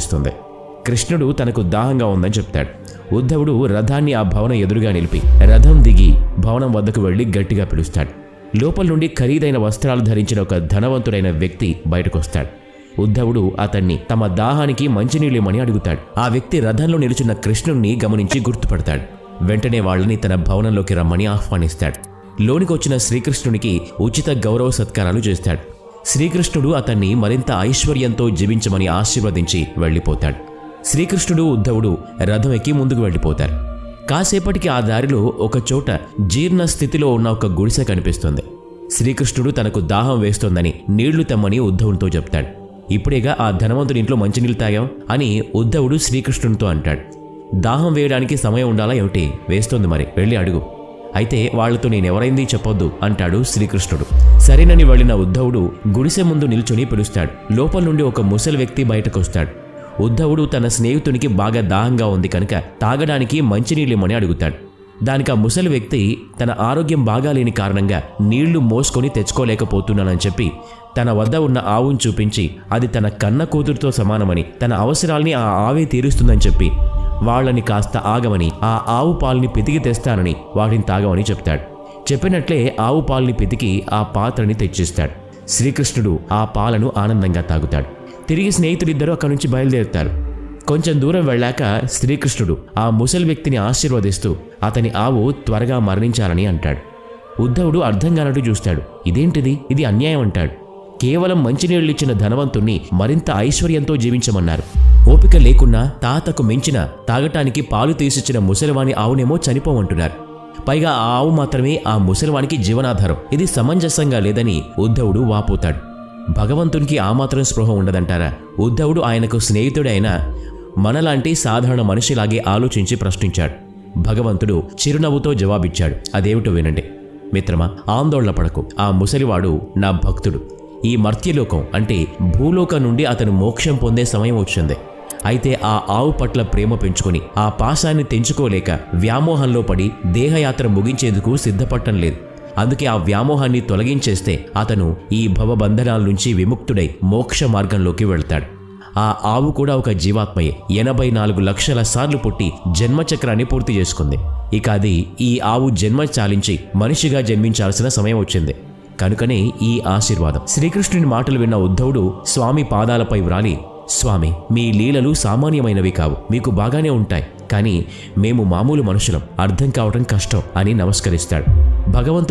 కనిపిస్తుంది. కృష్ణుడు తనకు దాహంగా ఉందని చెప్తాడు. ఉద్ధవుడు రథాన్ని ఆ భవనం ఎదురుగా నిలిపి రథం దిగి భవనం వద్దకు వెళ్ళి గట్టిగా పిలుస్తాడు. లోపల నుండి ఖరీదైన వస్త్రాలు ధరించిన ఒక ధనవంతుడైన వ్యక్తి బయటకొస్తాడు. ఉద్ధవుడు అతన్ని తమ దాహానికి మంచినీళ్ళేమని అడుగుతాడు. ఆ వ్యక్తి రథంలో నిలుచున్న కృష్ణుణ్ణి గమనించి గుర్తుపడతాడు. వెంటనే వాళ్ళని తన భవనంలోకి రమ్మని ఆహ్వానిస్తాడు. లోనికి వచ్చిన శ్రీకృష్ణునికి ఉచిత గౌరవ సత్కారాలు చేస్తాడు. శ్రీకృష్ణుడు అతన్ని మరింత ఐశ్వర్యంతో జీవించమని ఆశీర్వదించి వెళ్ళిపోతాడు. శ్రీకృష్ణుడు ఉద్ధవుడు రథం ఎక్కి ముందుకు వెళ్ళిపోతారు. కాసేపటికి ఆ దారిలో ఒక చోట జీర్ణ స్థితిలో ఉన్న ఒక గుడిసె కనిపిస్తుంది. శ్రీకృష్ణుడు తనకు దాహం వేస్తోందని నీళ్ళు తెమ్మని ఉద్ధవునితో చెప్తాడు. ఇప్పుడేగా ఆ ధనవంతుడి ఇంట్లో మంచినీళ్ళు తాగాం అని ఉద్ధవుడు శ్రీకృష్ణునితో అంటాడు. దాహం వేయడానికి సమయం ఉండాలా ఏమిటి? వేస్తోంది మరి. వెళ్ళి అడుగు. అయితే వాళ్ళతో నేనెవరైంది చెప్పొద్దు అంటాడు శ్రీకృష్ణుడు. సరేనని వెళ్ళిన ఉద్ధవుడు గుడిసె ముందు నిల్చొని పిలుస్తాడు. లోపల నుండి ఒక ముసలి వ్యక్తి బయటకొస్తాడు. ఉద్ధవుడు తన స్నేహితునికి బాగా దాహంగా ఉంది కనుక తాగడానికి మంచినీళ్ళిమ్మని అడుగుతాడు. దానికి ఆ ముసలి వ్యక్తి తన ఆరోగ్యం బాగాలేని కారణంగా నీళ్ళు మోసుకొని తెచ్చుకోలేకపోతున్నానని చెప్పి తన వద్ద ఉన్న ఆవును చూపించి అది తన కన్న కూతురుతో సమానమని తన అవసరాల్ని ఆ ఆవే తీరుస్తుందని చెప్పి వాళ్ళని కాస్త ఆగమని ఆ ఆవు పాల్ని పితికి తెస్తానని వాటిని తాగమని చెప్తాడు. చెప్పినట్లే ఆవు పాల్ని పితికి ఆ పాత్రని తెచ్చిస్తాడు. శ్రీకృష్ణుడు ఆ పాలను ఆనందంగా తాగుతాడు. తిరిగి స్నేహితుడిద్దరూ అక్కడి నుంచి బయలుదేరుతారు. కొంచెం దూరం వెళ్ళాక శ్రీకృష్ణుడు ఆ ముసలి వ్యక్తిని ఆశీర్వదిస్తూ అతని ఆవు త్వరగా మరణించాలని అంటాడు. ఉద్ధవుడు అర్థం కానట్టు చూస్తాడు. ఇదేంటిది? ఇది అన్యాయం అంటాడు. కేవలం మంచినీళ్ళు ఇచ్చిన ధనవంతుణ్ణి మరింత ఐశ్వర్యంతో జీవించమన్నారు. ఓపిక లేకున్నా తాతకు మించిన తాగటానికి పాలు తీసిచ్చిన ముసలివాని ఆవునేమో చనిపోమంటున్నారు పైగా ఆ ఆవు మాత్రమే ఆ ముసలివానికి జీవనాధారం. ఇది సమంజసంగా లేదని ఉద్ధవుడు వాపోతాడు. భగవంతునికి ఆ మాత్రం స్పృహ ఉండదంటారా? ఉద్ధవుడు ఆయనకు స్నేహితుడైన మనలాంటి సాధారణ మనిషిలాగే ఆలోచించి ప్రశ్నించాడు. భగవంతుడు చిరునవ్వుతో జవాబిచ్చాడు. అదేమిటో వినండి. మిత్రమా ఆందోళన పడకు. ఆ ముసలివాడు నా భక్తుడు. ఈ మర్త్యలోకం అంటే భూలోకం నుండి అతను మోక్షం పొందే సమయం వచ్చింది. అయితే ఆ ఆవు పట్ల ప్రేమ పెంచుకొని ఆ పాశాన్ని తెంచుకోలేక వ్యామోహంలో పడి దేహయాత్ర ముగించేందుకు సిద్ధపడటం లేదు. అందుకే ఆ వ్యామోహాన్ని తొలగించేస్తే అతను ఈ భవబంధనాల నుంచి విముక్తుడై మోక్ష మార్గంలోకి వెళ్తాడు. ఆ ఆవు కూడా ఒక జీవాత్మయే. ఎనభై నాలుగు లక్షల సార్లు పుట్టి జన్మచక్రాన్ని పూర్తి చేసుకుంది. ఇక అది ఈ ఆవు జన్మ చాలించి మనిషిగా జన్మించాల్సిన సమయం వచ్చింది. కనుకనే ఈ ఆశీర్వాదం. శ్రీకృష్ణుని మాటలు విన్న ఉద్ధవుడు స్వామి పాదాలపై వ్రాలి స్వామి మీ లీలలు సామాన్యమైనవి కావు. మీకు బాగానే ఉంటాయి. కానీ మేము మామూలు మనుషులం. అర్థం కావటం కష్టం అని నమస్కరిస్తాడు. భగవంతుడు